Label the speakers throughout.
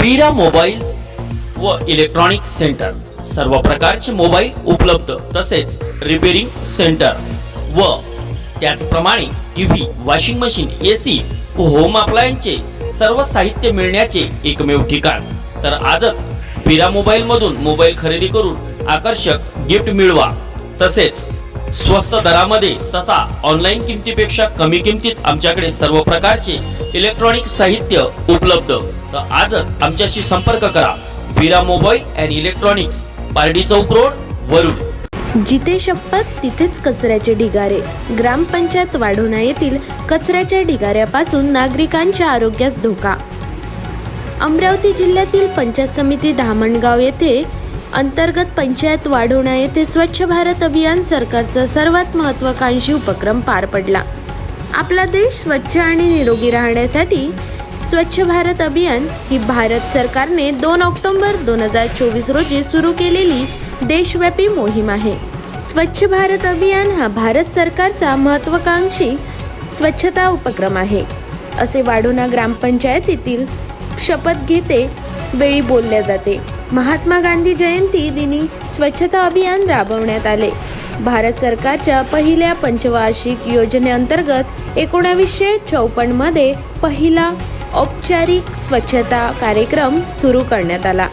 Speaker 1: वीरा mobiles व electronic centre. सर्व प्रकारचे मोबाईल उपलब्ध तसेच रिपेरिंग सेंटर व त्याचप्रमाणे टीव्ही वॉशिंग मशीन एसी व होम अप्लायन्सचे सर्व साहित्य मिळण्याचे एकमेव ठिकाण. तर आजच बिरा मोबाईल मधून मोबाईल खरेदी करून आकर्षक गिफ्ट मिळवा. तसेच स्वस्त दरामध्ये तसा ऑनलाईन किमतीपेक्षा कमी किमतीत आमच्याकडे सर्व प्रकारचे इलेक्ट्रॉनिक साहित्य उपलब्ध. तर आजच आमच्याशी संपर्क करा. Vira mobile and electronics Pardi Chowk road Warud.
Speaker 2: जिथे शपथ तिथेच कचऱ्याचे ढिगारे. ग्रामपंचायत वाढोणा येथील कचऱ्याच्या ढिगाऱ्यापासून नागरिकांच्या आरोग्यास धोका. अमरावती जिल्ह्यातील पंचायत समिती धामणगाव येथे अंतर्गत पंचायत वाढवणा येथे स्वच्छ भारत अभियान सरकारचा सर्वात महत्वाकांक्षी उपक्रम पार पडला. आपला देश स्वच्छ आणि निरोगी राहण्यासाठी स्वच्छ भारत अभियान ही भारत सरकारने दोन ऑक्टोबर दोन हजार चोवीस रोजी सुरू केलेली देशव्यापी मोहीम आहे. स्वच्छ भारत अभियान हा भारत सरकारचा महत्वाकांक्षी स्वच्छता उपक्रम आहे. असे वाढोणा ग्रामपंचायतीतील शपथ घेते वेळी बोलल्या जाते. महात्मा गांधी जयंती दिनी स्वच्छता अभियान राबवण्यात आले. भारत सरकारच्या पहिल्या पंचवार्षिक योजनेअंतर्गत एकोणावीसशे चौपन्नमध्ये पहिला औपचारिक स्वच्छता कार्यक्रम सुरू करण्यात आला.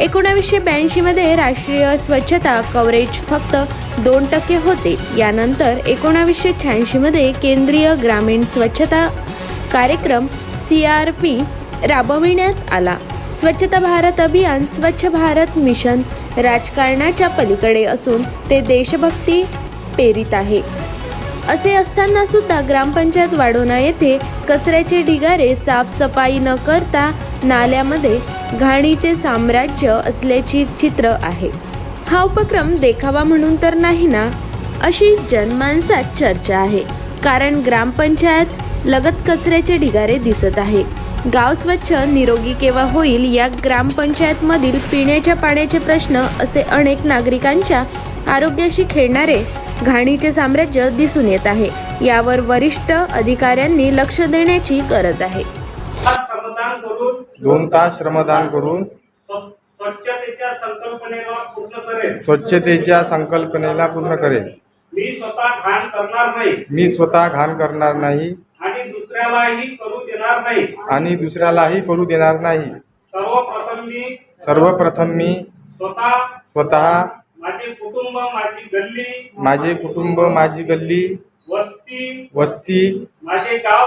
Speaker 2: एकोणावीसशे ब्याऐंशीमध्ये राष्ट्रीय स्वच्छता कव्हरेज फक्त दोन टक्के होते. यानंतर एकोणावीसशे शहाऐंशीमध्ये केंद्रीय ग्रामीण स्वच्छता कार्यक्रम सी आर पी राबविण्यात आला. स्वच्छता भारत अभियान स्वच्छ भारत मिशन राजकारणाच्या पलीकडे असून ते देशभक्ती प्रेरित आहे. असे असताना सुद्धा ग्रामपंचायत वाढोणा येथे कचऱ्याचे ढिगारे साफसफाई न करता नाल्यामध्ये घाणीचे साम्राज्य असल्याची चित्र आहे. हा उपक्रम देखावा म्हणून तर नाही ना? अशी जनमानसात चर्चा आहे. कारण ग्रामपंचायत लगत कचऱ्याचे ढिगारे दिसत आहे. गाव स्वच्छ निरोगी केव्हा होईल या ग्रामपंचायतमधील पिण्याच्या पाण्याचे प्रश्न असे अनेक नागरिकांच्या आरोग्याशी खेळणारे घाणीचे साम्राज्य दिसून येत आहे. यावर वरिष्ठ अधिकाऱ्यांनी लक्ष देण्याची गरज आहे.
Speaker 3: श्रमदान करून
Speaker 4: दोन तास श्रमदान करून
Speaker 3: स्व- स्वच्छतेच्या संकल्पनेला पूर्ण करेल.
Speaker 4: स्वच्छतेच्या संकल्पनेला पूर्ण करेल.
Speaker 3: मी स्वतः घाण करणार नाही.
Speaker 4: मी स्वतः घाण करणार नाही.
Speaker 3: दुसऱ्यालाही करू देणार नाही.
Speaker 4: आणि दुसऱ्यालाही करू देणार नाही.
Speaker 3: सर्वप्रथम मी
Speaker 4: सर्वप्रथम मी
Speaker 3: स्वतः
Speaker 4: स्वतः
Speaker 3: माझे कुटुंब माझी गल्ली
Speaker 4: माझे कुटुंब माझी गल्ली
Speaker 3: वस्ती
Speaker 4: वस्ती
Speaker 3: माझे गाव